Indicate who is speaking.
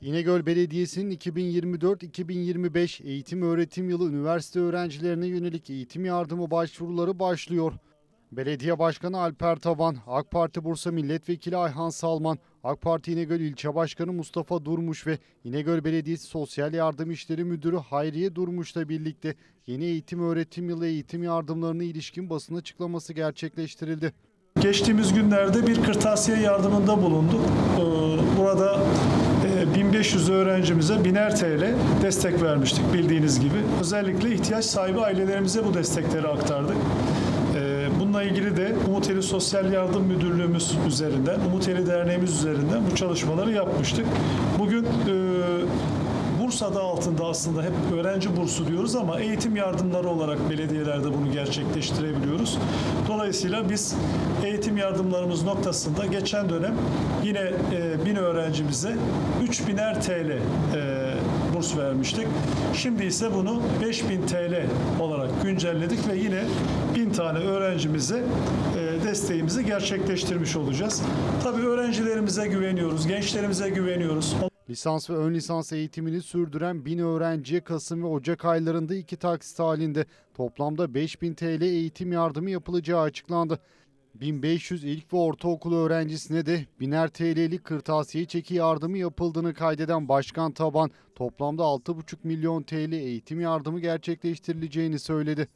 Speaker 1: İnegöl Belediyesi'nin 2024-2025 eğitim öğretim yılı üniversite öğrencilerine yönelik eğitim yardımı başvuruları başlıyor. Belediye Başkanı Alper Taban, AK Parti Bursa Milletvekili Ayhan Salman, AK Parti İnegöl İlçe Başkanı Mustafa Durmuş ve İnegöl Belediyesi Sosyal Yardım İşleri Müdürü Hayriye Durmuş'la birlikte yeni eğitim öğretim yılı eğitim yardımlarına ilişkin basın açıklaması gerçekleştirildi.
Speaker 2: Geçtiğimiz günlerde bir kırtasiye yardımında bulunduk. Ee, Burada e, 1500 öğrencimize biner TL destek vermiştik bildiğiniz gibi. Özellikle ihtiyaç sahibi ailelerimize bu destekleri aktardık. Ee, Bununla ilgili de Umuteli Sosyal Yardım Müdürlüğümüz üzerinden, Umuteli Derneğimiz üzerinden bu çalışmaları yapmıştık. Bugün e, Burs adı altında aslında hep öğrenci bursu diyoruz ama eğitim yardımları olarak belediyelerde bunu gerçekleştirebiliyoruz. Dolayısıyla biz eğitim yardımlarımız noktasında geçen dönem yine e, bin öğrencimize 3000'er TL e, burs vermiştik. Şimdi ise bunu 5000 TL olarak güncelledik ve yine 1000 tane öğrencimize e, desteğimizi gerçekleştirmiş olacağız. Tabii öğrencilerimize güveniyoruz, gençlerimize güveniyoruz.
Speaker 1: Lisans ve ön lisans eğitimini sürdüren 1000 öğrenciye Kasım ve Ocak aylarında iki taksit halinde toplamda 5000 TL eğitim yardımı yapılacağı açıklandı. 1500 ilk ve ortaokul öğrencisine de 1000'er TL'lik kırtasiye çeki yardımı yapıldığını kaydeden Başkan Taban toplamda 6,5 milyon TL eğitim yardımı gerçekleştirileceğini söyledi.